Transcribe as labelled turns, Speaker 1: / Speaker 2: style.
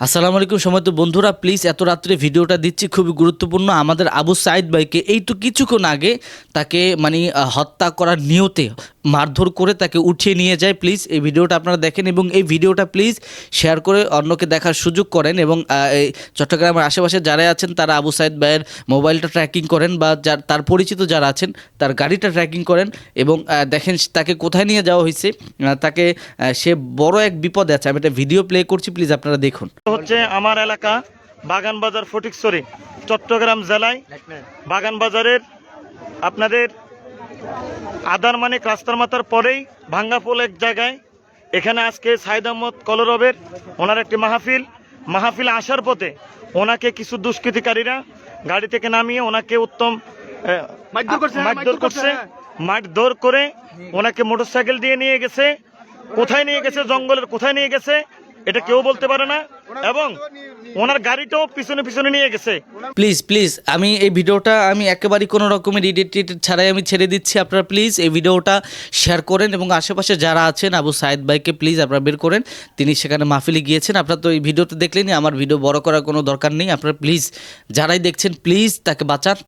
Speaker 1: আসসালামু আলাইকুম সময় বন্ধুরা প্লিজ এত রাত্রে ভিডিওটা দিচ্ছি, খুবই গুরুত্বপূর্ণ। আমাদের আবু সাইদ ভাইকে এই তো কিছুক্ষণ আগে তাকে মানে হত্যা করার নিয়তে মারধর করে তাকে উঠিয়ে নিয়ে যায়। প্লিজ এই ভিডিওটা আপনারা দেখেন এবং এই ভিডিওটা প্লিজ শেয়ার করে অন্যকে দেখার সুযোগ করেন এবং এই চট্টগ্রামের আশেপাশে যারা আছেন তারা আবু সাইদ ভাইয়ের মোবাইলটা ট্র্যাকিং করেন বা যার তার পরিচিত যারা আছেন তার গাড়িটা ট্র্যাকিং করেন এবং দেখেন তাকে কোথায় নিয়ে যাওয়া হয়েছে। তাকে সে বড় এক বিপদে আছে। আমি একটা ভিডিও প্লে করছি প্লিজ আপনারা দেখুন।
Speaker 2: হচ্ছে আমার এলাকা বাগান বাজার ফটিকছড়ি চট্টগ্রাম জেলায় বাগান বাজারের আপনাদের আদার মানে রাস্তার মাথার পরেই ভাঙ্গাপোল এক জায়গায়। এখানে আজকে সাইদ আহমদ কলরবের ওনার একটি মাহফিল। মাহফিল আসার পথে ওনাকে কিছু দুষ্কৃতিকারীরা গাড়ি থেকে নামিয়ে ওনাকে উত্তম
Speaker 3: মারধর করছে।
Speaker 2: মারধর করে ওনাকে মোটরসাইকেল দিয়ে নিয়ে গেছে। কোথায় নিয়ে গেছে? জঙ্গলের কোথায় নিয়ে গেছে? এটা কেউ বলতে পারে না, এবং ওনার গাড়িটাও পিছনে পিছনে নিয়ে গেছে।
Speaker 1: প্লিজ প্লিজ, আমি এই ভিডিওটা আমি একেবারেই কোনো রকমের এডিট টেডিট ছাড়াই আমি ছেড়ে দিচ্ছি। আপনারা প্লিজ এই ভিডিওটা শেয়ার করেন এবং আশেপাশে যারা আছেন, আবু সাইদ ভাইকে প্লিজ আপনারা বের করেন। তিনি সেখানে মাহফিলে গিয়েছেন। আপনারা তো এই ভিডিওতে দেখলেনই, আমার ভিডিও বড় করার কোনো দরকার নেই। আপনারা প্লিজ, যারাই দেখছেন, প্লিজ তাকে বাঁচান।